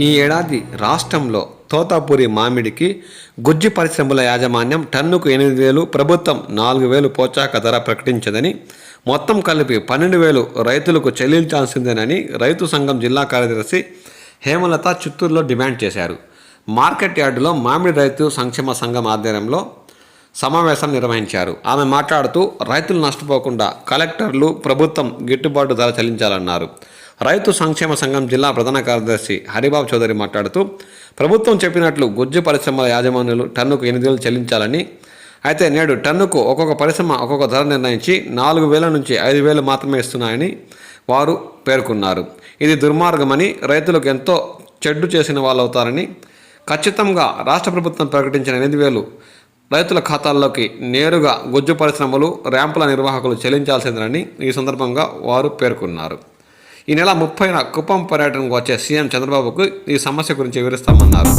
ఈ ఏడాది రాష్ట్రంలో తోతాపూరి మామిడికి గుజ్జు పరిశ్రమల యాజమాన్యం టన్నుకు ఎనిమిది వేలు ప్రభుత్వం నాలుగు వేలు పోచాక ధర ప్రకటించదని మొత్తం కలిపి పన్నెండు వేలు రైతులకు చెల్లించాల్సిందేనని రైతు సంఘం జిల్లా కార్యదర్శి హేమలత చిత్తూరులో డిమాండ్ చేశారు. మార్కెట్ యార్డులో మామిడి రైతు సంక్షేమ సంఘం ఆధ్వర్యంలో సమావేశం నిర్వహించారు. ఆమె మాట్లాడుతూ రైతులు నష్టపోకుండా కలెక్టర్లు ప్రభుత్వం గిట్టుబాటు ధర చెల్లించాలన్నారు. రైతు సంక్షేమ సంఘం జిల్లా ప్రధాన కార్యదర్శి హరిబాబు చౌదరి మాట్లాడుతూ ప్రభుత్వం చెప్పినట్లు గుజ్జు పరిశ్రమల యాజమాన్యులు టన్నుకు ఎనిమిది వేలు చెల్లించాలని అయితే నేడు టన్నుకు ఒక్కొక్క పరిశ్రమ ఒక్కొక్క ధర నిర్ణయించి నాలుగు వేల నుంచి ఐదు వేలు మాత్రమే ఇస్తున్నాయని వారు పేర్కొన్నారు. ఇది దుర్మార్గమని రైతులకు ఎంతో చెడ్డు చేసిన వాళ్ళు అవుతారని ఖచ్చితంగా రాష్ట్ర ప్రభుత్వం ప్రకటించిన ఎనిమిది వేలు రైతుల ఖాతాల్లోకి నేరుగా గుజ్జు పరిశ్రమలు ర్యాంపుల నిర్వాహకులు చెల్లించాల్సిందని ఈ సందర్భంగా వారు పేర్కొన్నారు. ఈ నెల ముప్పైన కుప్పం పర్యటనకు వచ్చే సీఎం చంద్రబాబుకు ఈ సమస్య గురించి వివరిస్తామన్నారు.